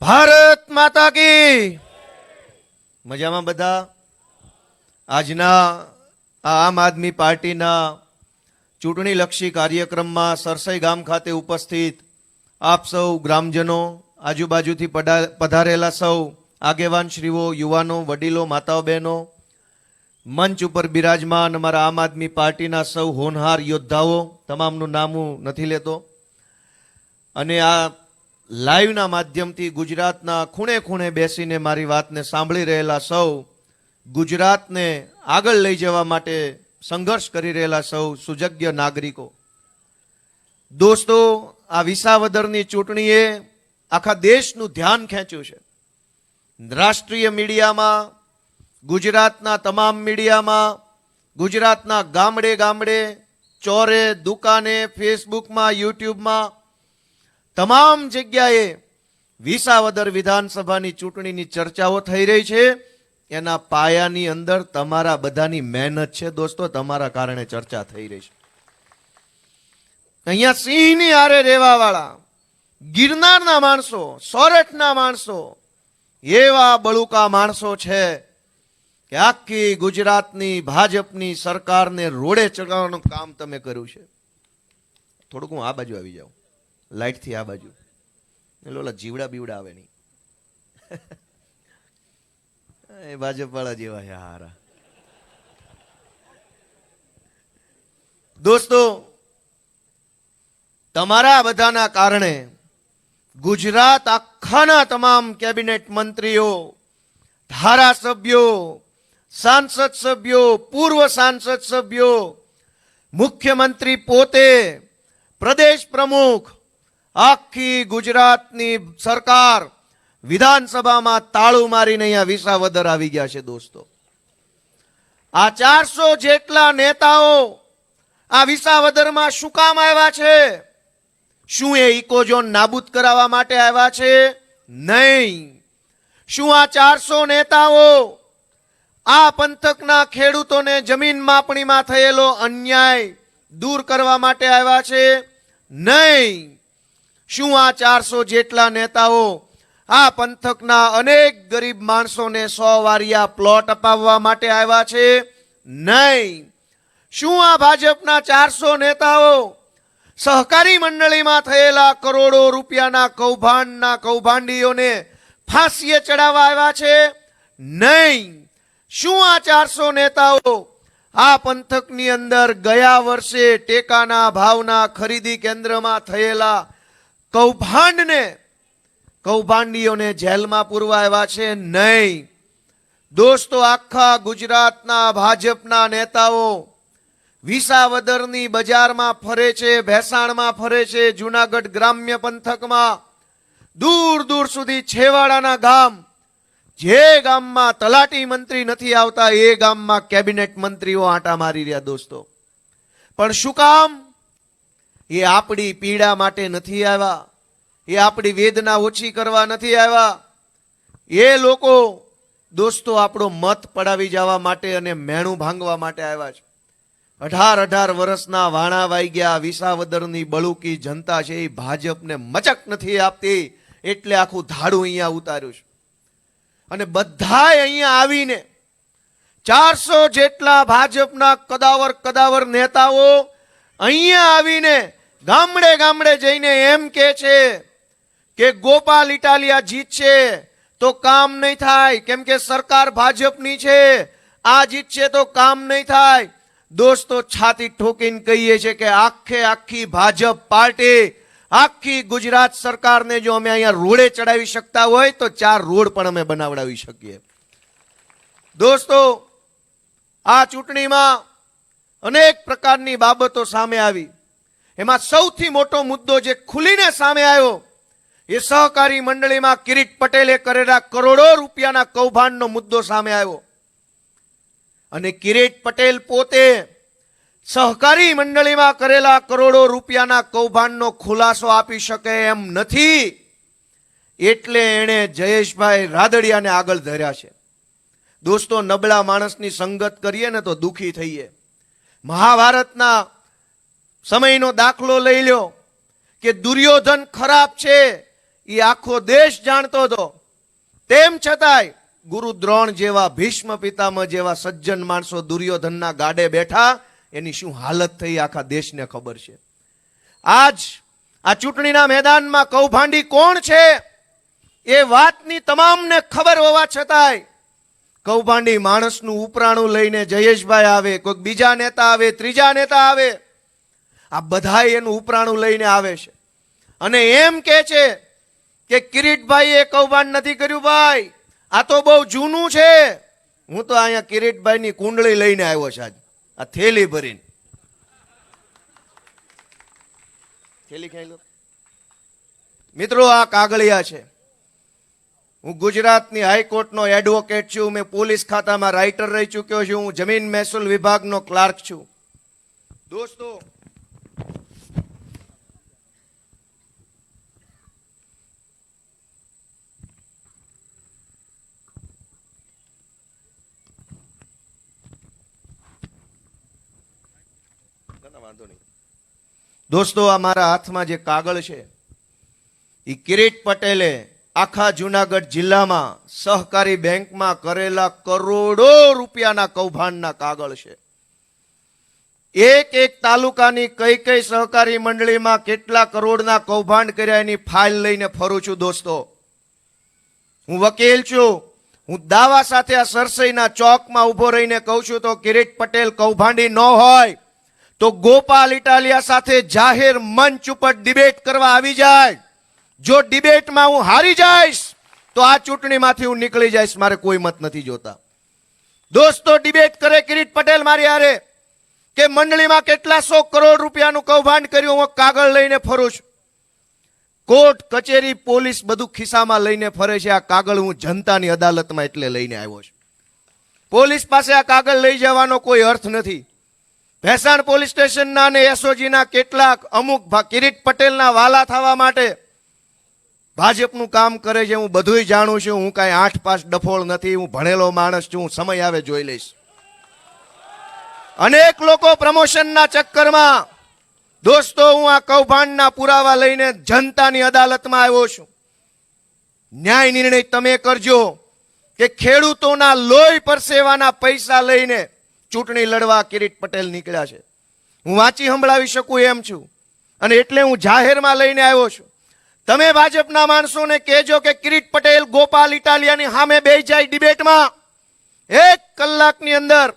ભારત માતા કી. મજામાં બધા? આજના આમ આદમી પાર્ટીના ચૂંટણીલક્ષી કાર્યક્રમમાં સરસઈ ગામ ખાતે ઉપસ્થિત આપ સૌ ગ્રામજનો, આજુબાજુથી પધારેલા સૌ આગેવાન શ્રીઓ, યુવાનો, વડીલો, માતાઓ, બહેનો, મંચ ઉપર બિરાજમાન અમારા આમ આદમી પાર્ટીના સૌ હોનહાર યોદ્ધાઓ, તમામનું નામ હું નથી લેતો. અને આ લાઈવના માધ્યમથી ગુજરાતના ખૂણે ખૂણે બેસીને મારી વાતને સાંભળી રહેલા સૌ, ગુજરાતને આગળ લઈ જવા માટે સંઘર્ષ કરી રહેલા સૌ સુજગ્ય નાગરિકો. દોસ્તો, આ વિસાવદરની ચૂંટણીએ આખા દેશનું ધ્યાન ખેંચ્યું છે. રાષ્ટ્રીય મીડિયામાં, ગુજરાતના તમામ મીડિયામાં, ગુજરાતના ગામડે ગામડે, ચોરે દુકાને, ફેસબુકમાં, યુટ્યુબમાં તમામ જગ્યાએ વિસાવદર વિધાનસભાની ચૂંટણીની ચર્ચાઓ થઈ રહી છે. એના પાયાની અંદર તમારા બધાની મહેનત છે દોસ્તો, તમારા કારણે ચર્ચા થઈ રહી છે. અહીંયા સિંહની આરે રહેવા વાળા ગિરનારના માણસો, સોરઠના માણસો, એવા બળુકા માણસો છે કે આખી ગુજરાતની ભાજપની સરકારને રોડે ચડાવવાનું કામ તમે કર્યું છે. થોડુંક હું આ બાજુ આવી જાઉં. લાઈટથી આ બાજુ. એટલે જીવડા બીવડા આવે નહીં. એ ભાજપ વાળા જેવા છે, હારા. દોસ્તો, તમારા બધાના કારણે ગુજરાત આખાના તમામ કેબિનેટ મંત્રીઓ, ધારાસભ્યો, સાંસદ સભ્યો, પૂર્વ સાંસદ સભ્યો, મુખ્યમંત્રી પોતે, પ્રદેશ પ્રમુખ આખી ગુજરાતની સરકાર વિધાનસભામાં તાળું મારીને અહીંયા વિસાવદર આવી ગયા છે દોસ્તો. આ ચારસો જેટલા નેતાઓ આ વિસાવદરમાં શું કામ આવ્યા છે? શું એ ઇકોઝોન નાબૂદ કરાવવા માટે આવ્યા છે? નહીં. શું આ ચારસો નેતાઓ આ પંથકના ખેડૂતોને જમીન માપણીમાં થયેલો અન્યાય દૂર કરવા માટે આવ્યા છે? નહીં. શું આ ચારસો જેટલા નેતાઓ આ પંથકના અનેક ગરીબ માણસોને સો વારિયા પ્લોટ અપાવવા માટે આવ્યા છે? નહીં. શું આ ભાજપના ચારસો નેતાઓ સહકારી મંડળીમાં થયેલા કરોડો રૂપિયાના કૌભાંડના કૌભાંડીઓને ફાંસીએ ચડાવવા આવ્યા છે? નહીં. શું આ ચારસો નેતાઓ આ પંથકની અંદર ગયા વર્ષે ટેકાના ભાવના ખરીદી કેન્દ્રમાં થયેલા કૌભાંડને, કૌભાંડીઓને જેલમાં પૂરવા છે નહીં. દોસ્તો, આખા ગુજરાતના ભાજપના નેતાઓ વિસાવદરની બજારમાં ફરે છે, ભેસાણમાં ફરે છે, જુનાગઢ ગ્રામ્ય પંથકમાં. દૂર દૂર સુધી છેવાડાના ગામ, જે ગામમાં તલાટી મંત્રી નથી આવતા, એ ગામમાં કેબિનેટ મંત્રીઓ આંટા મારી રહ્યા દોસ્તો. પણ શું કામ? એ આપણી પીડા માટે નથી આવ્યા. એ આપણી વેદના ઓછી કરવા નથી આવ્યા. એ લોકો દોસ્તો આપણો મત પડાવી જવા માટે અને મેણું ભાંગવા માટે આવ્યા છે. અઢાર અઢાર વર્ષના વાણા વાઈ ગયા, વિસાવદરની બળુકી જનતા છે, એ ભાજપને મચક નથી આપતી, એટલે આખું ધાડું અહીંયા ઉતાર્યું છે. અને બધાએ અહીંયા આવીને ચારસો જેટલા ભાજપના કદાવર કદાવર નેતાઓ અહીંયા આવીને ગામડે ગામડે જઈને એમ કે છે કે ગોપાલ ઇટાલિયા જીતશે તો કામ નહીં થાય. કેમ કે સરકાર ભાજપની છે, આ જીતશે તો કામ નહીં થાય. દોસ્તો, છાતી ઠોકીને કહીએ છે કે આખે આખી ભાજપ પાર્ટી, આખી ગુજરાત સરકારને જો અમે અહીંયા રોડે ચડાવી શકતા હોય, તો ચાર રોડ પણ અમે બનાવડાવી શકીએ. દોસ્તો, આ ચૂંટણીમાં અનેક પ્રકારની બાબતો સામે આવી. એમાં સૌથી મોટો મુદ્દો જે ખુલીને સામે આવ્યો, એ સહકારી મંડળીમાં કિરીટ પટેલે કરેલા કરોડો રૂપિયાના કૌભાંડનો મુદ્દો સામે આવ્યો. અને કિરીટ પટેલ પોતે સહકારી મંડળીમાં કરેલા કરોડો રૂપિયાના કૌભાંડનો ખુલાસો આપી શકે એમ નથી, એટલે એણે જયેશભાઈ રાદડિયાને આગળ ધર્યા છે. દોસ્તો, નબળા માણસની સંગત કરીએ ને તો દુઃખી થઈએ. મહાભારતના સમયનો દાખલો લઈ લ્યો કે દુર્યોધન ખરાબ છે એ આખો દેશ જાણતો હતો. તેમ છતાંય ગુરુ દ્રોણ જેવા ભીષ્મ પિતામહ જેવા સજ્જન માણસો દુર્યોધનના ગાડે બેઠા, એની શું હાલત થઈ આખા દેશને ખબર છે. આજ આ ચૂંટણીના મેદાનમાં કૌભાંડી કોણ છે, એ વાતની તમામને ખબર હોવા છતાંય કૌભાંડી માણસનું ઉપરાણું લઈને જયેશભાઈ આવે, કોઈક બીજા નેતા આવે, ત્રીજા નેતા આવે આ બધા એનું ઉપરાણું લઈને આવે છે. અને એમ કે છે કે કિરીટભાઈએ કૌભાંડ નથી કર્યું ભાઈ. આ તો બહુ જૂનું છે. હું તો અહીંયા કિરીટભાઈની કુંડળી લઈને આવ્યો છે આજ. આ થેલી ભરીને. થેલી ખાઈ લો? મિત્રો, આ કાગળિયા છે. હું ગુજરાતની હાઈકોર્ટનો એડવોકેટ છું. મેં પોલીસ ખાતામાં રાઇટર રહી ચૂક્યો છું. હું જમીન મહેસૂલ વિભાગનો ક્લાર્ક છું. દોસ્તો વાંધો નહીં. દોસ્તો, આ મારા હાથમાં જે કાગળ છે એ કિરીટ પટેલે આખા જુનાગઢ જિલ્લામાં સહકારી બેંકમાં કરેલા કરોડો રૂપિયાના કૌભાંડના કાગળ છે. એક એક તાલુકાની કઈ કઈ સહકારી મંડળીમાં કેટલા કરોડના કૌભાંડ કર્યા એની ફાઇલ લઈને ફરું છું દોસ્તો. હું વકીલ છું. હું દાવા સાથે આ સરસઈના ચોકમાં ઊભો રહીને કહું છું તો કિરીટ પટેલ કૌભાંડી ન હોય. તો ગોપાલ ઇટાલિયા સાથે જાહેર મંચ ઉપર ડિબેટ કરવા આવી જાય. જો ડિબેટમાં હું હારી જઈશ, તો આ ચૂંટણીમાંથી હું નીકળી જઈશ, મારે કોઈ મત નથી જોતા. દોસ્તો, ડિબેટ કરે કિરીટ પટેલ મારી હારે કે મંડળીમાં કેટલા સો કરોડ રૂપિયાનું કૌભાંડ કર્યું, હું કાગળ લઈને ફરું છું. કોર્ટ, કચેરી, પોલીસ બધું ખિસ્સામાં લઈને ફરે છે, આ કાગળ હું જનતાની અદાલતમાં એટલે લઈને આવ્યો છું. પોલીસ પાસે આ કાગળ લઈ જવાનો કોઈ અર્થ નથી. ભેસાણ પોલીસ સ્ટેશનના અને એસઓજીના કેટલાક અમુક કિરીટ પટેલના વાલા થવા માટે ભાજપનું કામ કરે છે. હું બધુંય જાણું છું. હું કાંઈ આઠ પાસ ડફોળ નથી. હું ભણેલો માણસ છું. હું સમય આવે જોઈ લઈશ. અનેક લોકો પ્રમોશનના ચક્કરમાં, દોસ્તો, હું આ કૌભાંડના પુરાવા લઈને જનતાની અદાલતમાં આવ્યો છું. ન્યાય નિર્ણય તમે કરજો કે ખેડૂતોના લોહી પરસેવાના પૈસા લઈને ચૂંટણી લડવા કિરીટ પટેલ નીકળ્યા છે. હું વાંચી સંભળાવી શકું એમ છું. અને એટલે હું જાહેરમાં લઈને આવ્યો છું. તમે ભાજપના માણસોને કહેજો કે કિરીટ પટેલ ગોપાલ ઇટાલિયાની સામે બે જાય ડિબેટમાં. એક કલાકની અંદર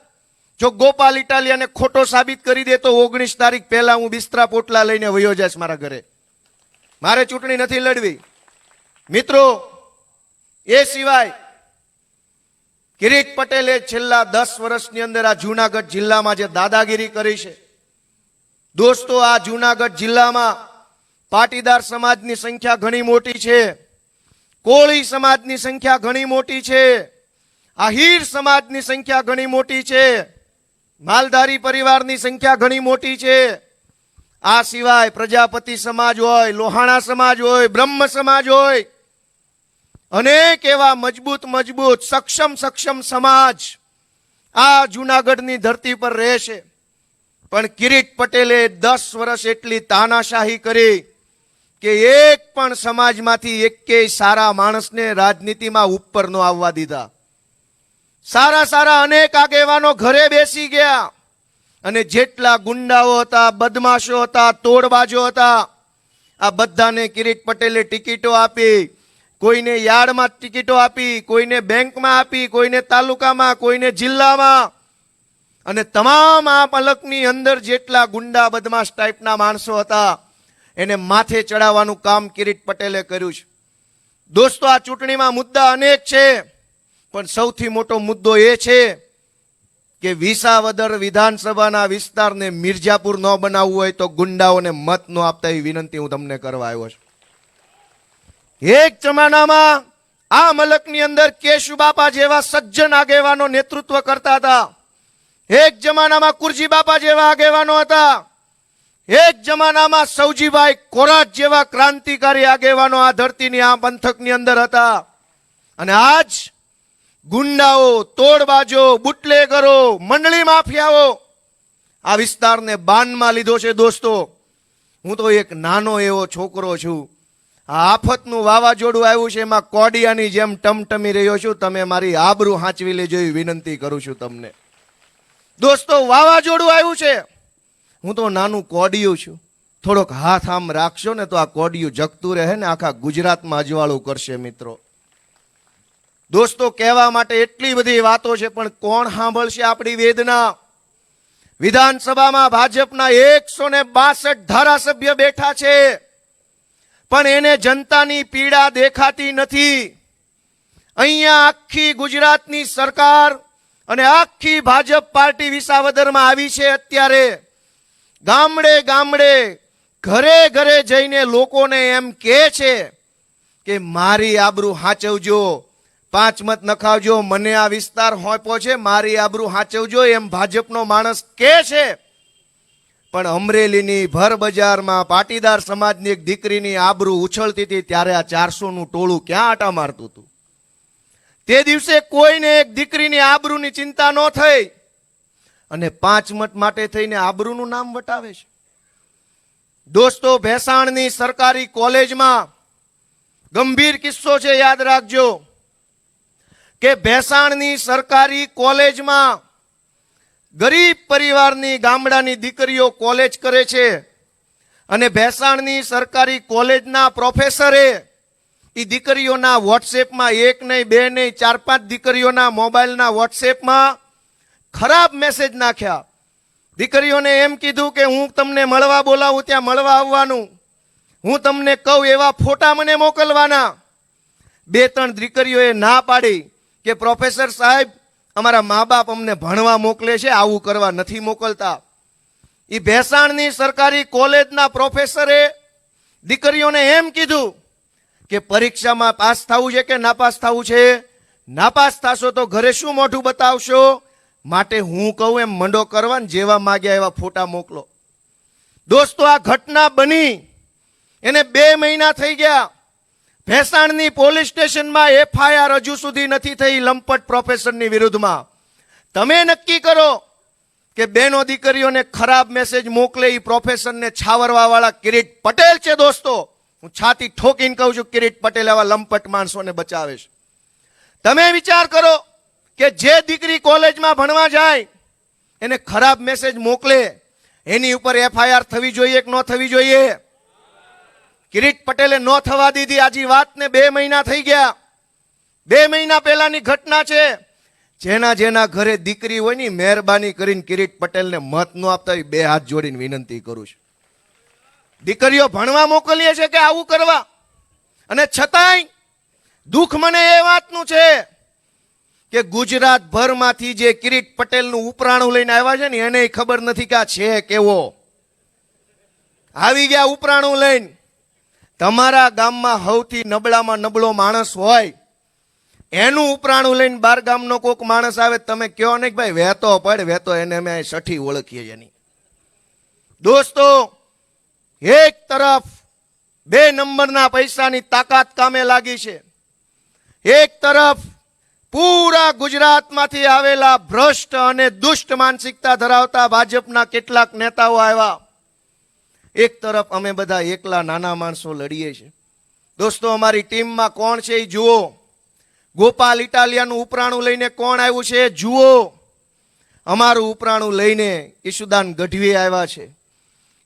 જો ગોપાલ ઇટાલિયાને ખોટો સાબિત કરી દે તો ઓગણીસ તારીખ પહેલા હું બિસ્તરા પોટલા લઈને વયો જઈશ મારા ઘરે. મારે ચૂંટણી નથી લડવી. મિત્રો, એ સિવાય કિરીટ પટેલે છેલ્લા દસ વર્ષની અંદર આ જુનાગઢ જિલ્લામાં જે દાદાગીરી કરી છે, દોસ્તો, આ જુનાગઢ જિલ્લામાં પાટીદાર સમાજની સંખ્યા ઘણી મોટી છે, કોળી સમાજની સંખ્યા ઘણી મોટી છે, આહીર સમાજની સંખ્યા ઘણી મોટી છે, માલધારી પરિવારની સંખ્યા ઘણી મોટી છે. આ સિવાય પ્રજાપતિ સમાજ હોય, લોહાણા સમાજ હોય, બ્રહ્મ સમાજ હોય અનેક એવા મજબૂત મજબૂત, સક્ષમ સક્ષમ સમાજ આ જુનાગઢની ધરતી પર રહેશે. પણ કિરીટ પટેલે દસ વર્ષ એટલી તાનાશાહી કરી કે એક પણ સમાજમાંથી એકેય સારા માણસને રાજનીતિમાં ઉપર નો આવવા દીધા. સારા સારા અનેક આગેવાનો ઘરે બેસી ગયા અને જેટલા ગુંડાઓ હતા, બદમાશો હતા, તોડબાજો હતા, આ બધાને કિરીટ પટેલે ટિકિટો આપી કોઈને યાર્ડમાં ટિકિટો આપી, કોઈને બેંકમાં આપી, કોઈને તાલુકામાં, કોઈને જિલ્લામાં. અને તમામ આ પલકની અંદર જેટલા ગુંડા બદમાશ ટાઈપના માણસો હતા, એને માથે ચડાવવાનું કામ કિરીટ પટેલે કર્યું છે. દોસ્તો, આ ચૂંટણીમાં મુદ્દા અનેક છે, પણ સૌથી મોટો મુદ્દો એ છે કે વિસાવદર વિધાનસભાના વિસ્તારને મિર્જાપુર ન બનાવવું હોય તો ગુંડાઓને મત ન આપતા એવી વિનંતી હું તમને કરવા આવ્યો છું. એક જમાનામાં આ મલકની અંદર કેશુબાપા જેવા સજ્જન આગેવાનો નેતૃત્વ કરતા હતા. એક જમાનામાં કુરજી બાપા જેવા આગેવાનો હતા. એક જમાનામાં સૌજીભાઈ કોરાટ જેવા ક્રાંતિકારી આગેવાનો આ ધરતીની આ પંથકની અંદર હતા. અને આજ ગુંડાઓ, તોડબાજો, બુટલેગરો, મંડળી માફિયાઓ આ વિસ્તારને બાનમાં લીધો છે દોસ્તો. હું તો એક નાનો એવો છોકરો છું. આફતનું વાવાઝોડું આવ્યું છે, એમાં કોડિયાની જેમ ટમટમી રહ્યો છું. તમે મારી આબરૂ હાંચવી લેજો એવી વિનંતી કરું છું તમને. દોસ્તો, વાવાઝોડું આવ્યું છે. હું તો નાનું કોડિયું છું. થોડોક હાથ આમ રાખશો ને તો આ કોડિયું જગતું રહે ને આખા ગુજરાતમાં અજવાળું કરશે મિત્રો. દોસ્તો, કહેવા માટે એટલી બધી વાતો છે, પણ કોણ સાંભળશે આપણી વેદના? વિધાનસભામાં ભાજપના એકસો ને બાસઠ ધારાસભ્ય બેઠા છે. પણ એને જનતાની પીડા દેખાતી નથી. અહીંયા આખી ગુજરાતની સરકાર અને આખી ભાજપ પાર્ટી વિસાવદરમાં આવી છે અત્યારે. ગામડે ગામડે, ઘરે ઘરે જઈને લોકોને એમ કહે છે કે મારી આબરૂ હાચવજો, પાંચ મત નખાવજો, મને આ વિસ્તાર હોંપો છે, મારી આબરૂ હાચવજો એમ ભાજપનો માણસ કહે છે. પણ અમરેલીની ભર બજારમાં પાટીદાર સમાજની એક દીકરીની આબરૂ ઉછળતી હતી, ત્યારે આ ચારસોનું ટોળું ક્યાં આટા મારતું હતું? તે દિવસે કોઈને એક દીકરીની આબરૂની ચિંતા ન થઈ. અને પાંચ મત માટે થઈને આબરૂનું નામ વટાવે છે. દોસ્તો, ભેસાણની સરકારી કોલેજમાં ગંભીર કિસ્સો છે, યાદ રાખજો, કે ભેસાણની સરકારી કોલેજમાં ગરીબ પરિવારની ગામડાની દીકરીઓ કોલેજ કરે છે અને ભેસાણની સરકારી કોલેજના પ્રોફેસરે એ દીકરીઓના વોટ્સએપમાં એક નહીં, બે નહીં, ચાર, પાંચ દીકરીઓના મોબાઈલના વોટ્સએપમાં ખરાબ મેસેજ નાખ્યા. દીકરીઓને એમ કીધું કે હું તમને મળવા બોલાવું, ત્યાં મળવા આવવાનું. હું તમને કહું એવા ફોટા મને મોકલવાના. બે ત્રણ દીકરીઓએ ના પાડી કે પ્રોફેસર સાહેબ અમારા મા બાપ અમને ભણવા મોકલે છે, આવું કરવા નથી મોકલતા. એ ભેસાણની સરકારી કોલેજના પ્રોફેસરે દીકરીઓને એમ કીધું કે પરીક્ષામાં પાસ થવું છે કે નાપાસ થવું છે? નાપાસ થશો તો ઘરે શું મોઢું બતાવશો? માટે હું કહું એમ મંડો કરવા જેવા માગ્યા એવા ફોટા મોકલો. દોસ્તો, આ ઘટના બની. એને બે મહિના થઈ ગયા. ભેસાણની પોલીસ સ્ટેશનમાં એફઆઈઆર હજુ સુધી નથી થઈ લંપટ પ્રોફેસરની વિરુદ્ધમાં. તમે નક્કી કરો કે બેનો દીકરીઓને ખરાબ મેસેજ મોકલે એ પ્રોફેસરને છાવરવાવાળા કિરીટ પટેલ છે દોસ્તો. હું છાતી ઠોકીને કહું છું, કિરીટ પટેલ એવા લંપટ માણસોને બચાવે છે. તમે વિચાર કરો કે જે દીકરી કોલેજમાં ભણવા જાય, એને ખરાબ મેસેજ મોકલે, એની ઉપર એફઆઈઆર થવી જોઈએ કે ન થવી જોઈએ? કિરીટ પટેલે ન થવા દીધી આજી વાતને બે મહિના થઈ ગયા. બે મહિના પહેલાની ઘટના છે. જેના જેના ઘરે દીકરી હોયની મહેરબાની કરીને કિરીટ પટેલને મત ન આપતા હોય બે હાથ જોડીને વિનંતી કરું છું. દીકરીઓ ભણવા મોકલીએ છે કે આવું કરવા? અને છતાંય દુઃખ મને એ વાતનું છે કે ગુજરાત ભરમાંથી જે કિરીટ પટેલનું ઉપરાણું લઈને આવ્યા છે ને, એને ખબર નથી કે આ છે કેવો. આવી ગયા ઉપરાણું લઈને. તમારા ગામમાં સૌથી નબળામાં નબળો માણસ હોય, એનું ઉપરાણું લઈને બાર ગામનો કોક માણસ આવે, તમે કહો ને કે ભાઈ વહેતો પડ, વહેતો એને અમે સઠી ઓળખીએ છીએ એની. દોસ્તો, એક તરફ બે નંબરના પૈસાની તાકાત કામે લાગી છે. એક તરફ પૂરા ગુજરાતમાંથી આવેલા ભ્રષ્ટ અને દુષ્ટ માનસિકતા ધરાવતા ભાજપના કેટલાક નેતાઓ આવ્યા. એક તરફ અમે બધા એકલા નાના માણસો લડીએ છીએ. દોસ્તો, અમારી ટીમમાં કોણ છે એ જુઓ. ગોપાલ ઇટાલિયાનું ઉપરાણું લઈને કોણ આવ્યું છે જુઓ. અમારું ઉપરાણું લઈને ઈશુદાન ગઢવી આવ્યા છે.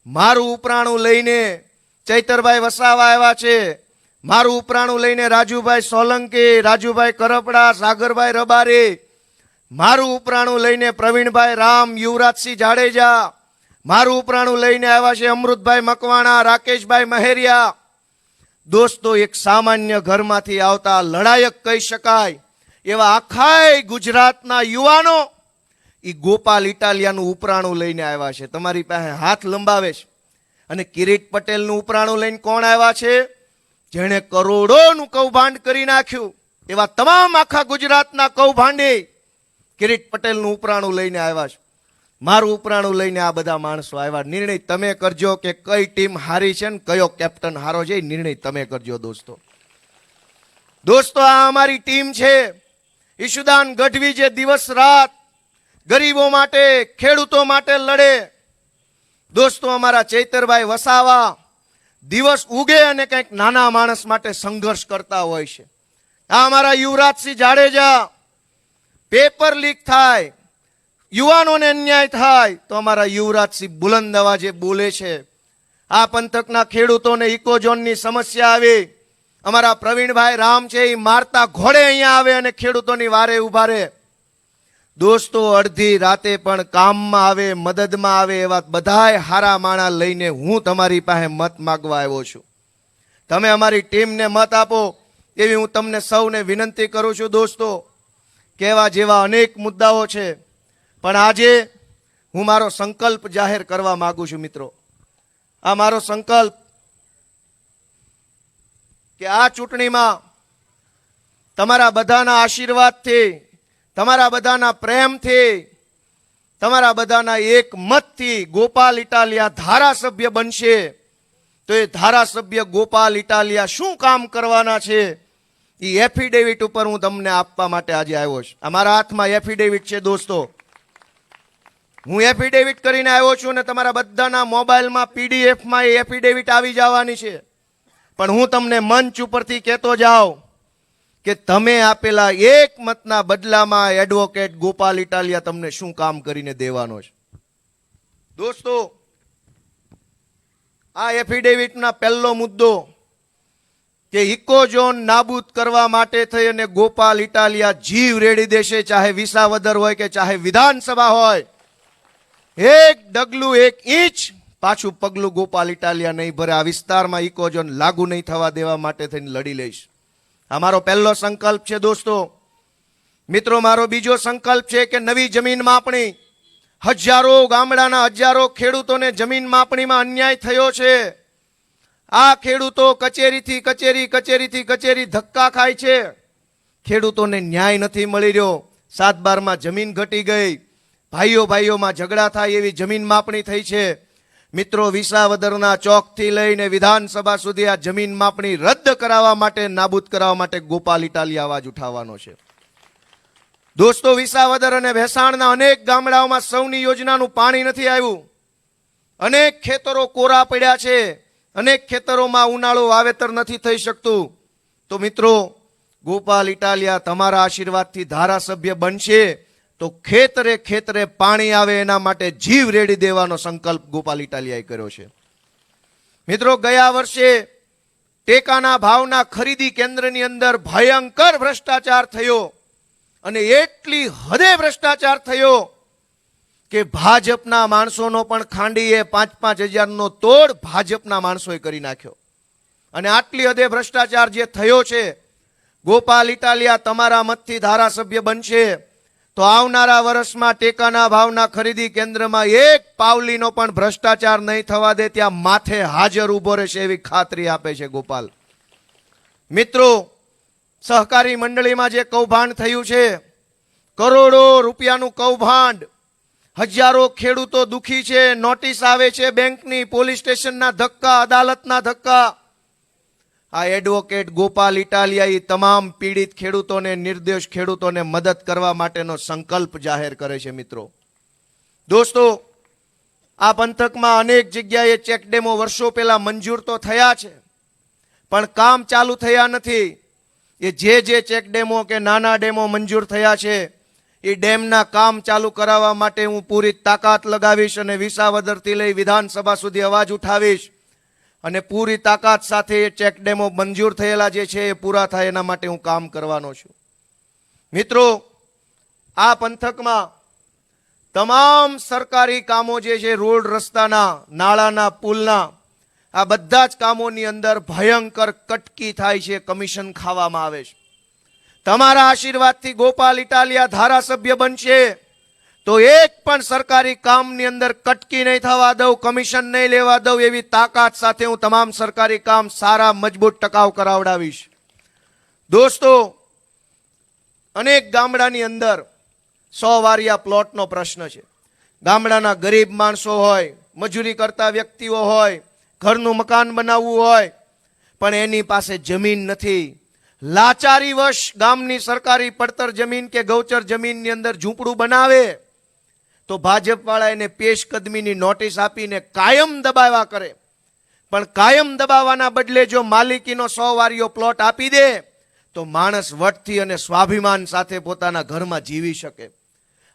મારું ઉપરાણું લઈને ચૈતરભાઈ વસાવા આવ્યા છે. મારું ઉપરાણું લઈને રાજુભાઈ સોલંકી, રાજુભાઈ કરપડા, સાગરભાઈ રબારી. મારું ઉપરાણું લઈને પ્રવીણભાઈ રામ, યુવરાજસિંહ જાડેજા. મારું ઉપરાણું લઈને આવ્યા છે અમૃતભાઈ મકવાણા, રાકેશભાઈ મહેરિયા. દોસ્તો, એક સામાન્ય ઘરમાંથી આવતા લડાયક કહી શકાય, એવા આખાય ગુજરાતના યુવાનો એ ગોપાલ ઇટાલિયાનું ઉપરાણું લઈને આવ્યા છે. તમારી પાસે હાથ લંબાવે છે. અને કિરીટ પટેલનું ઉપરાણું લઈને કોણ આવ્યા છે? જેણે કરોડોનું કૌભાંડ કરી નાખ્યું. એવા તમામ આખા ગુજરાતના કૌભાંડી કિરીટ પટેલનું ઉપરાણું લઈને આવ્યા છે. મારું ઉપરાણું લઈને આ બધા માણસો આવ્યા. નિર્ણય તમે કરજો કે કઈ ટીમ હારી છે ને કયો કેપ્ટન હારો છે નિર્ણય તમે કરજો દોસ્તો. દોસ્તો, આ અમારી ટીમ છે. ઈશુદાન ગઢવી જે દિવસ રાત ગરીબો માટે, ખેડૂતો માટે લડે. દોસ્તો, અમારા ચૈતરભાઈ વસાવા દિવસ ઉગે અને કંઈક નાના માણસ માટે સંઘર્ષ કરતા હોય છે. આ અમારા યુવરાજસિંહ જાડેજા, પેપર લીક થાય. યુવાનોને અન્યાય થાય તો અમારા યુવરાજસિંહ બુલંદ અવાજે બોલે છે, આ પંથકના ખેડૂતોને ઇકોઝોનની સમસ્યા આવે. અમારા પ્રવીણભાઈ રામ છે, એ મારતા ઘોડે અહીંયા આવે અને ખેડૂતોની વારે ઊભા રહે. દોસ્તો, અડધી રાતે પણ કામમાં આવે, મદદમાં આવે એવા બધાય હારા માણા લઈને હું તમારી પાસે મત માગવા આવ્યો છું. તમે અમારી ટીમને મત આપો, એવી હું તમને સૌને વિનંતી કરું છું દોસ્તો. કહેવા જેવા અનેક મુદ્દાઓ છે. પણ આજે હું મારો સંકલ્પ જાહેર કરવા માગું છું, મિત્રો. આ મારો સંકલ્પ કે આ ચૂંટણીમાં તમારા બધાના આશીર્વાદથી, તમારા બધાના પ્રેમથી, તમારા બધાના એક મતથી ગોપાલ ઇટાલિયા ધારાસભ્ય બનશે. તો એ ધારાસભ્ય ગોપાલ ઇટાલિયા શું કામ કરવાના છે એ એફિડેવિટ ઉપર હું તમને આપવા માટે આજે આવ્યો છું. અમારા હાથમાં એફિડેવિટ છે, દોસ્તો. હું એફિડેવિટ કરીને આવ્યો છું અને તમારા બધાના મોબાઈલમાં પીડીએફમાં એ એફિડેવિટ આવી જવાની છે. પણ હું તમને મંચ ઉપરથી કહેતો જાઉં કે તમે આપેલા એક મતના બદલામાં એડવોકેટ ગોપાલ ઇટાલિયા તમને શું કામ કરીને દેવાનો છે. દોસ્તો, આ એફિડેવિટના પહેલો મુદ્દો કે ઇકોઝોન નાબૂદ કરવા માટે થઈ અને ગોપાલ ઇટાલિયા જીવ રેડી દેશે, ચાહે વિસાવદર હોય કે ચાહે વિધાનસભા હોય એક ડગલું, એક ઇંચ પાછું પગલું ગોપાલ ઇટાલિયા નહીં ભરે. આ વિસ્તારમાં ઇકોઝોન લાગુ નહીં થવા દેવા માટે થઈને લડી લઈશ. આ મારો પહેલો સંકલ્પ છે દોસ્તો. મિત્રો, મારો બીજો સંકલ્પ છે કે નવી જમીન માપણી. હજારો ગામડાના હજારો ખેડૂતોને જમીન માપણીમાં અન્યાય થયો છે. આ ખેડૂતો કચેરીથી કચેરી કચેરીથી કચેરી ધક્કા ખાય છે. ખેડૂતોને ન્યાય નથી મળી રહ્યો. સાત બારમાં જમીન ઘટી ગઈ. ભાઈઓ ભાઈઓમાં ઝઘડા થાય એવી જમીન માપણી થઈ છે. મિત્રો, વિસાવદરના ચોકથી લઈને વિધાનસભા સુધી આ જમીન માપણી રદ કરાવવા માટે, નાબૂદ કરાવવા માટે ગોપાલ ઇટાલી અવાજ ઉઠાવવાનો છે. દોસ્તો, વિસાવદર અને ભેસાણના અનેક ગામડાઓમાં સૌની યોજનાનું પાણી નથી આવ્યું. અનેક ખેતરો કોરા પડ્યા છે. અનેક ખેતરોમાં ઉનાળો વાવેતર નથી થઈ શકતું. તો મિત્રો, ગોપાલ ઇટાલિયા તમારા આશીર્વાદથી ધારાસભ્ય બનશે. તો ખેતરે ખેતરે પાણી આવે એના માટે જીવ રેડી દેવાનો સંકલ્પ ગોપાલ ઇટાલિયાએ કર્યો છે. મિત્રો, ગયા વર્ષે ટેકાના ભાવના ખરીદી કેન્દ્રની અંદર ભયંકર ભ્રષ્ટાચાર થયો અને એટલી હદે ભ્રષ્ટાચાર થયો કે ભાજપના માણસોનો પણ ખાંડીએ પાંચ પાંચ હજારનો તોડ ભાજપના માણસોએ કરી નાખ્યો. અને આટલી હદે ભ્રષ્ટાચાર જે થયો છે, ગોપાલ ઇટાલિયા તમારા મતથી ધારાસભ્ય બનશે. તો આવનારા વર્ષમાં ટેકાના ભાવના ખરીદી કેન્દ્રમાં એક પાવલીનો પણ ભ્રષ્ટાચાર નહીં થવા દે, ત્યાં માથે હાજર ઊભો રહેશે એવી ખાતરી આપે છે ગોપાલ. મિત્રો, સહકારી મંડળીમાં જે કૌભાંડ થયું છે, કરોડો રૂપિયાનું કૌભાંડ, હજારો ખેડૂતો દુખી છે, નોટિસ આવે છે બેંકની, પોલીસ સ્ટેશનના ધક્કા, અદાલતના ધક્કા આ એડવોકેટ ગોપાલ ઇટાલિયા તમામ પીડિત ખેડૂતોને નિર્દોષ ખેડૂતોને મદદ કરવા માટેનો સંકલ્પ જાહેર કરે છે, મિત્રો. દોસ્તો, આ પંથકમાં અનેક જગ્યાએ ચેક ડેમો વર્ષો પહેલા મંજૂર તો થયા છે, પણ કામ ચાલુ થયા નથી. એ જે જે ચેક ડેમો કે નાના ડેમો મંજૂર થયા છે, એ ડેમના કામ ચાલુ કરાવવા માટે હું પૂરી તાકાત લગાવીશ અને વિસાવદરથી લઈ વિધાનસભા સુધી અવાજ ઉઠાવીશ. અને પૂરી તાકાત સાથે એ ચેક ડેમો મંજૂર થયેલા જે છે એ પૂરા થાય એના માટે હું કામ કરવાનો છું. મિત્રો, આ પંથકમાં તમામ સરકારી કામો જે છે, રોડ રસ્તાના, નાળાના, પુલના, આ બધા જ કામોની અંદર ભયંકર કટકી થાય છે, કમિશન ખાવામાં આવે છે. તમારા આશીર્વાદથી ગોપાલ ઇટાલિયા ધારાસભ્ય બનશે. તો એક પણ સરકારી કામની અંદર કટકી નહીં થવા દઉં, કમિશન નહીં લેવા દઉં એવી તાકાત સાથે હું તમામ સરકારી કામ સારા, મજબૂત ટકાઉ કરાવડાવીશ. દોસ્તો, અનેક ગામડાની અંદર સો વારિયા પ્લોટનો પ્રશ્ન છે. ગામડાના ગરીબ માણસો હોય, મજૂરી કરતા વ્યક્તિઓ હોય, ઘરનું મકાન બનાવવું હોય, પણ એની પાસે જમીન નથી. લાચારીવશ ગામની સરકારી પડતર જમીન કે ગૌચર જમીનની અંદર ઝૂંપડું બનાવે તો ભાજપવાળા એને પેશકદમીની નોટિસ આપીને કાયમ દબાવ્યા કરે. પણ કાયમ દબાવવાના બદલે જો માલિકીનો સો વારીઓ પ્લોટ આપી દે, તો માણસ વટથી અને સ્વાભિમાન સાથે પોતાના ઘરમાં જીવી શકે.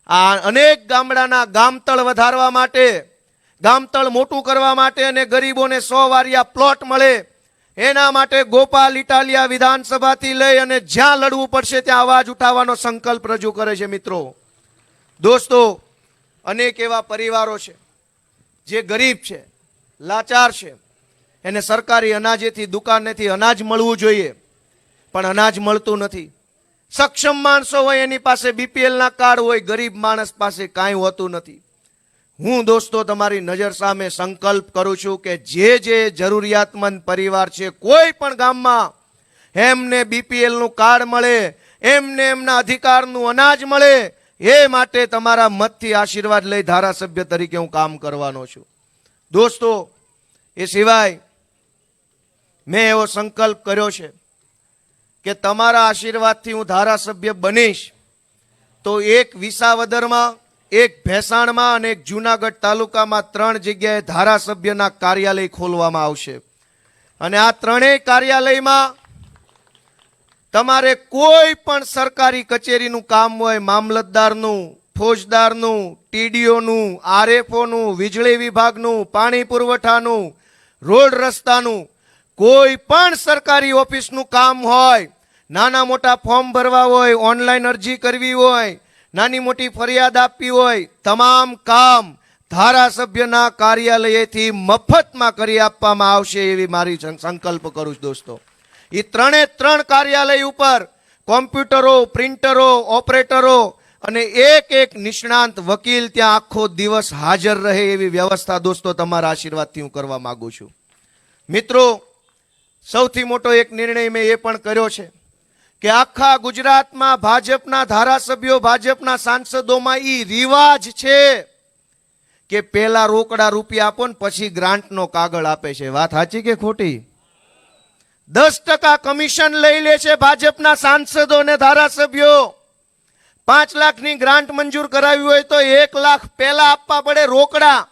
આ અનેક ગામડાના ગામતળ વધારવા માટે, ગામતળ મોટું કરવા માટે અને ગરીબોને સો વારિયા પ્લોટ મળે, એના માટે ગોપાલ ઇટાલિયા વિધાનસભાથી લઈ અને જ્યાં લડવું પડશે ત્યાં અવાજ ઉઠાવવાનો સંકલ્પ રજૂ કરે છે મિત્રો. દોસ્તો અનેક એવા પરિવારો છે, જે ગરીબ છે, લાચાર છે. એને સરકારી અનાજેથી, દુકાનેથી અનાજ મળવું જોઈએ, પણ અનાજ મળતું નથી. સક્ષમ માણસો હોય એની પાસે બીપીએલના કાર્ડ હોય, ગરીબ માણસ પાસે કાંઈ હોતું નથી. હું દોસ્તો તમારી નજર સામે સંકલ્પ કરું છું કે જે જે જરૂરિયાતમંદ પરિવાર છે, કોઈ પણ ગામમાં એમને બીપીએલનું કાર્ડ મળે, એમને એમના અધિકારનું અનાજ મળે એ માટે તમારા મતથી આશીર્વાદ લઈ ધારાસભ્ય તરીકે હું કામ કરવાનો છું. દોસ્તો, એ સિવાય મેં એવો સંકલ્પ કર્યો છે કે તમારા આશીર્વાદથી હું ધારાસભ્ય બનીશ, તો એક વિસાવદરમાં, એક ભેસાણમાં અને એક જુનાગઢ તાલુકામાં ત્રણ જગ્યાએ ધારાસભ્યના કાર્યાલય ખોલવામાં આવશે. અને આ ત્રણેય કાર્યાલયમાં તમારે કોઈ પણ સરકારી કચેરીનું કામ હોય, મામલતદારનું, ફોજદારનું, ટીડીઓનું, આરએફઓનું, વીજળી વિભાગનું, પાણી પુરવઠાનું, રોડ રસ્તાનું, કોઈ પણ સરકારી ઓફિસનું કામ હોય, નાના મોટા ફોર્મ ભરવા હોય, ઓનલાઈન અરજી કરવી હોય, નાની મોટી ફરિયાદ આપવી હોય, તમામ કામ ધારાસભ્યના કાર્યાલયેથી મફતમાં કરી આપવામાં આવશે એવી મારી સંકલ્પ કરું છું દોસ્તો. એ ત્રણે ત્રણ કાર્યાલય ઉપર કોમ્પ્યુટરો, પ્રિન્ટરો, ઓપરેટરો અને એક એક નિષ્ણાંત વકીલ ત્યાં આખો દિવસ હાજર રહે એવી વ્યવસ્થા દોસ્તો તમારા આશીર્વાદથી હું કરવા માંગુ છું. મિત્રો, સૌથી મોટો એક નિર્ણય મેં એ પણ કર્યો છે કે આખા ગુજરાતમાં ભાજપના ધારાસભ્યો, ભાજપના સાંસદોમાં એ રિવાજ છે કે પેલા રોકડા રૂપિયા આપો ને પછી ગ્રાન્ટનો કાગળ આપે છે. વાત સાચી કે ખોટી? દસ ટકા કમિશન લઈ લે છે ભાજપના સાંસદો અને ધારાસભ્યો. પાંચ લાખની ગ્રાન્ટ મંજૂર કરાવી હોય તો એક લાખ પહેલા આપવા પડે રોકડા.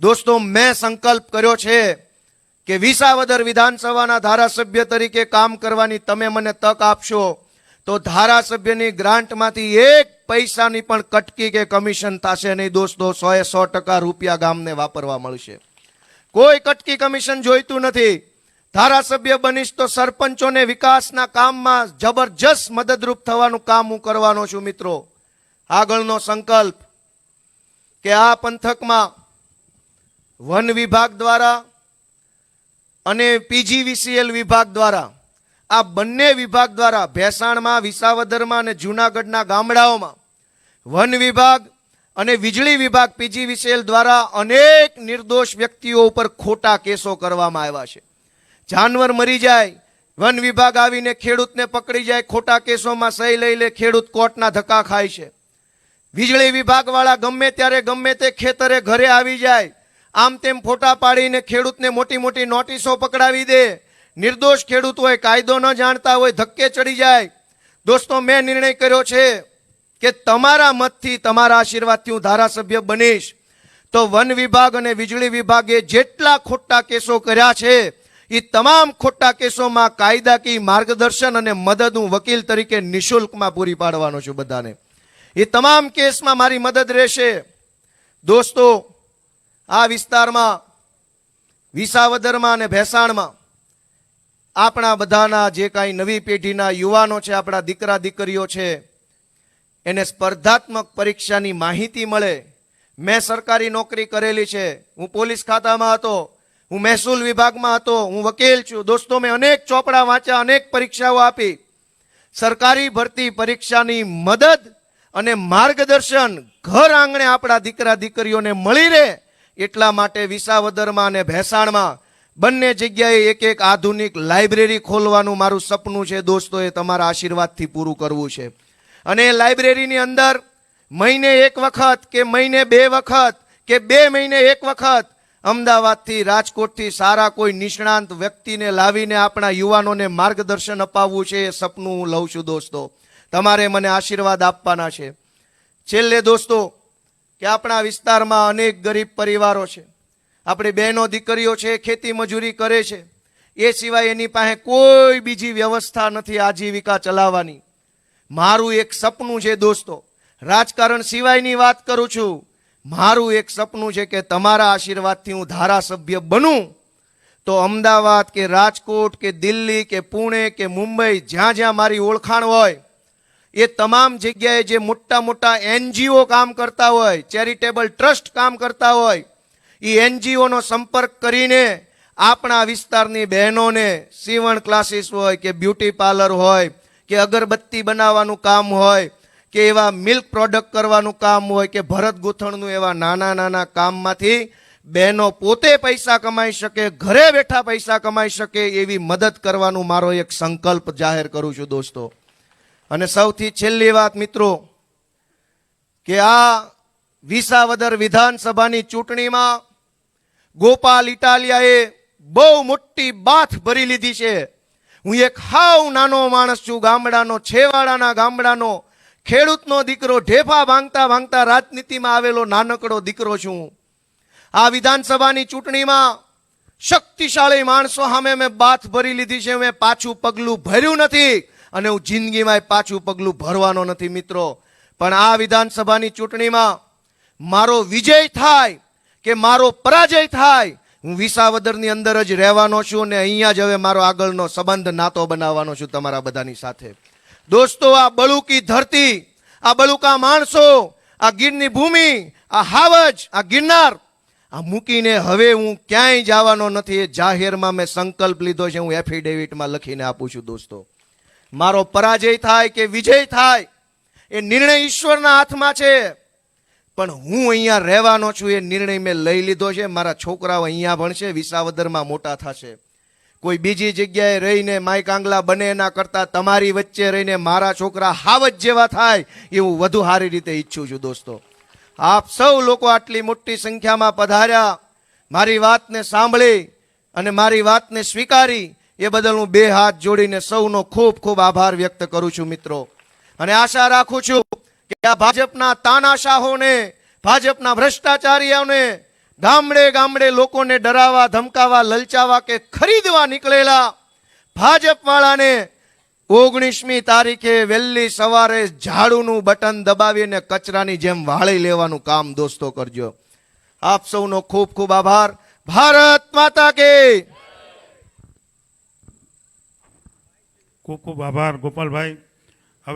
દોસ્તો, મેં સંકલ્પ કર્યો છે કે વિસાવદર વિધાનસભાના ધારાસભ્ય તરીકે કામ કરવાની તમે મને તક આપશો તો ધારાસભ્યની ગ્રાન્ટમાંથી એક પૈસાની પણ કટકી કે કમિશન થશે નહીં દોસ્તો સો એ સો ટકા રૂપિયા ગામને વાપરવા મળશે. કોઈ કટકી કમિશન જોઈતું નથી. ધારાસભ્ય બનીશ તો સરપંચોને વિકાસના કામમાં જબરજસ્ત મદદરૂપ થવાનું કામ હું કરવાનો છું, મિત્રો. આગળનો સંકલ્પ કે આ પંથકમાં વન વિભાગ દ્વારા અને પીજીવીસીએલ વિભાગ દ્વારા, આ બંને વિભાગ દ્વારા ભેસાણમાં, વિસાવદરમાં અને જૂનાગઢના ગામડાઓમાં વન વિભાગ અને વીજળી વિભાગ પીજીવીસીએલ દ્વારા અનેક નિર્દોષ વ્યક્તિઓ ઉપર ખોટા કેસો કરવામાં આવ્યા છે. જાનવર મરી જાય, વન વિભાગ આવીને ખેડૂતને પકડી જાય, ખોટા કેસોમાં સહી લઈ લે, ખેડૂત કોર્ટના ધક્કા ખાય છે. વીજળી વિભાગવાળા ગમે ત્યારે ગમે તે ખેતરે ઘરે આવી જાય, આમ તેમ ફોટા પાડીને ખેડૂતને મોટી મોટી નોટિસો પકડાવી દે. નિર્દોષ ખેડૂત હોય, કાયદો ન જાણતા હોય, ધક્કે ચડી જાય. દોસ્તો, મેં નિર્ણય કર્યો છે કે તમારા મતથી તમારા આશીર્વાદથી હું ધારાસભ્ય બનીશ. તો વન વિભાગ અને વીજળી વિભાગે જેટલા ખોટા કેસો કર્યા છે એ તમામ ખોટા કેસોમાં કાયદાકીય માર્ગદર્શન અને મદદ હું વકીલ તરીકે નિઃશુલ્કમાં પૂરી પાડવાનો છું બધાને. એ તમામ કેસમાં મારી મદદ રહેશે. દોસ્તો, આ વિસ્તારમાં, વિસાવદરમાં અને ભેસાણમાં આપણા બધાના જે કાંઈ નવી પેઢીના યુવાનો છે, આપણા દીકરા દીકરીઓ છે, એને સ્પર્ધાત્મક પરીક્ષાની માહિતી મળે. મેં સરકારી નોકરી કરેલી છે. હું પોલીસ ખાતામાં હતો. હું મહેસૂલ વિભાગમાં હતો, હું વકીલ છું. દોસ્તો, મેં અનેક ચોપડા વાંચ્યા, અનેક પરીક્ષાઓ આપી. સરકારી ભરતી પરીક્ષાની મદદ અને માર્ગદર્શન ઘર આંગણે આપણા દીકરા દીકરીઓને મળી રહે એટલા માટે વિસાવદરમાં અને ભેસાણમાં બંને જગ્યાએ એક એક આધુનિક લાઇબ્રેરી ખોલવાનું મારું સપનું છે. દોસ્તો, એ તમારા આશીર્વાદથી પૂરું કરવું છે. અને એ લાઇબ્રેરીની અંદર મહિને એક વખત કે મહિને બે વખત કે બે મહિને એક વખત અમદાવાદથી રાજકોટથી સારા કોઈ નિષ્ણાંત વ્યક્તિને લાવીને આપણા યુવાનોને માર્ગદર્શન અપાવવું છે એ સપનું હું લઉં છું દોસ્તો. તમારે મને આશીર્વાદ આપવાના છે. છેલ્લે દોસ્તો, કે આપણા વિસ્તારમાં અનેક ગરીબ પરિવારો છે. આપણી બહેનો દીકરીઓ છે, ખેતી મજૂરી કરે છે. એ સિવાય એની પાસે કોઈ બીજી વ્યવસ્થા નથી આજીવિકા ચલાવવાની. મારું એક સપનું છે દોસ્તો. રાજકારણ સિવાયની વાત કરું છું. મારું એક સપનું છે કે તમારા આશીર્વાદથી હું ધારાસભ્ય બનું. તો અમદાવાદ કે રાજકોટ કે દિલ્હી કે પુણે કે મુંબઈ જ્યાં જ્યાં મારી ઓળખાણ હોય, એ તમામ જગ્યાએ જે મોટા મોટા એનજીઓ કામ કરતા હોય, ચેરિટેબલ ટ્રસ્ટ કામ કરતા હોય એ એનજીઓનો સંપર્ક કરીને આપણા વિસ્તારની બહેનોને સીવણ ક્લાસીસ હોય કે બ્યુટી પાર્લર હોય કે અગરબત્તી બનાવવાનું કામ હોય કે એવા મિલ્ક પ્રોડક્ટ કરવાનું કામ હોય કે ભરત ગૂંથણનું એવા નાના નાના કામમાંથી બહેનો પોતે પૈસા કમાઈ શકે, ઘરે બેઠા પૈસા કમાઈ શકે એવી મદદ કરવાનું મારો એક સંકલ્પ જાહેર કરું છું દોસ્તો. અને સૌથી છેલ્લી વાત મિત્રો, કે આ વિસાવદર વિધાનસભાની ચૂંટણીમાં ગોપાલ ઇટાલિયાએ બહુ મોટી બાથ ભરી લીધી છે. હું એક હાવ નાનો માણસ છું, ગામડાનો, છેવાડાના ગામડાનો ખેડૂતનો દીકરો ઢેફા ભાંગતા ભાંગતા રાજનીતિમાં આવેલો નાનકડો દીકરો છું. આ વિધાનસભાની ચૂંટણીમાં શક્તિશાળી માણસો સામે મેં બાથ ભરી લીધી છે, મેં પાછું પગલું ભર્યું નથી અને હું જિંદગીમાં પાછું પગલું ભરવાનો નથી મિત્રો. પણ આ વિધાનસભાની ચૂંટણીમાં મારો વિજય થાય કે મારો પરાજય થાય, હું વિસાવદરની અંદર જ રહેવાનો છું અને અહીંયા જ હવે મારો આગળનો સંબંધ નાતો બનાવવાનો છું તમારા બધાની સાથે. દોસ્તો, આ બળુકી ધરતી, આ બળુકા માણસો, આ ગીરની ભૂમિ, આ હાવજ, આ ગિરનાર, આ મૂકીને હવે હું ક્યાંય જવાનો નથી. એ જાહેરમાં મેં સંકલ્પ લીધો છે, હું એફિડેવિટમાં લખીને આપું છું, દોસ્તો. મારો પરાજય થાય કે વિજય થાય, એ નિર્ણય ઈશ્વરના હાથમાં છે. પણ હું અહીંયા રહેવાનો છું, એ નિર્ણય મેં લઈ લીધો છે. મારા છોકરાઓ અહીંયા ભણશે, વિસાવદરમાં મોટા થશે. કોઈ બીજી જગ્યાએ રહીને માય કાંગલા બને એના કરતાં તમારી વચ્ચે રહીને મારા છોકરા હાવજ જેવા થાય એ હું વધુ સારી રીતે ઈચ્છું છું દોસ્તો. આપ સૌ લોકો આટલી મોટી સંખ્યામાં પધાર્યા, મારી વાતને સાંભળી અને મારી વાતને સ્વીકારી, એ બદલ હું બે હાથ જોડીને સૌનો ખૂબ ખૂબ આભાર વ્યક્ત કરું છું મિત્રો. અને આશા રાખું છું કે આ ભાજપના તાનાશાહોને, ભાજપના ભ્રષ્ટાચારીઓને ગામડે ગામડે લોકોને ડરાવા, ધમકાવા, લલચાવા કે ખરીદવા નીકળેલા ભાજપ વાળાને ઓગણીસમી તારીખે વહેલી સવારે ઝાડુનું બટન દબાવીને કચરાની જેમ વાળી લેવાનું કામ દોસ્તો કરજો. આપ સૌનો ખૂબ ખૂબ આભાર. ભારત માતા કે ખૂબ ખૂબ આભાર, ગોપાલભાઈ.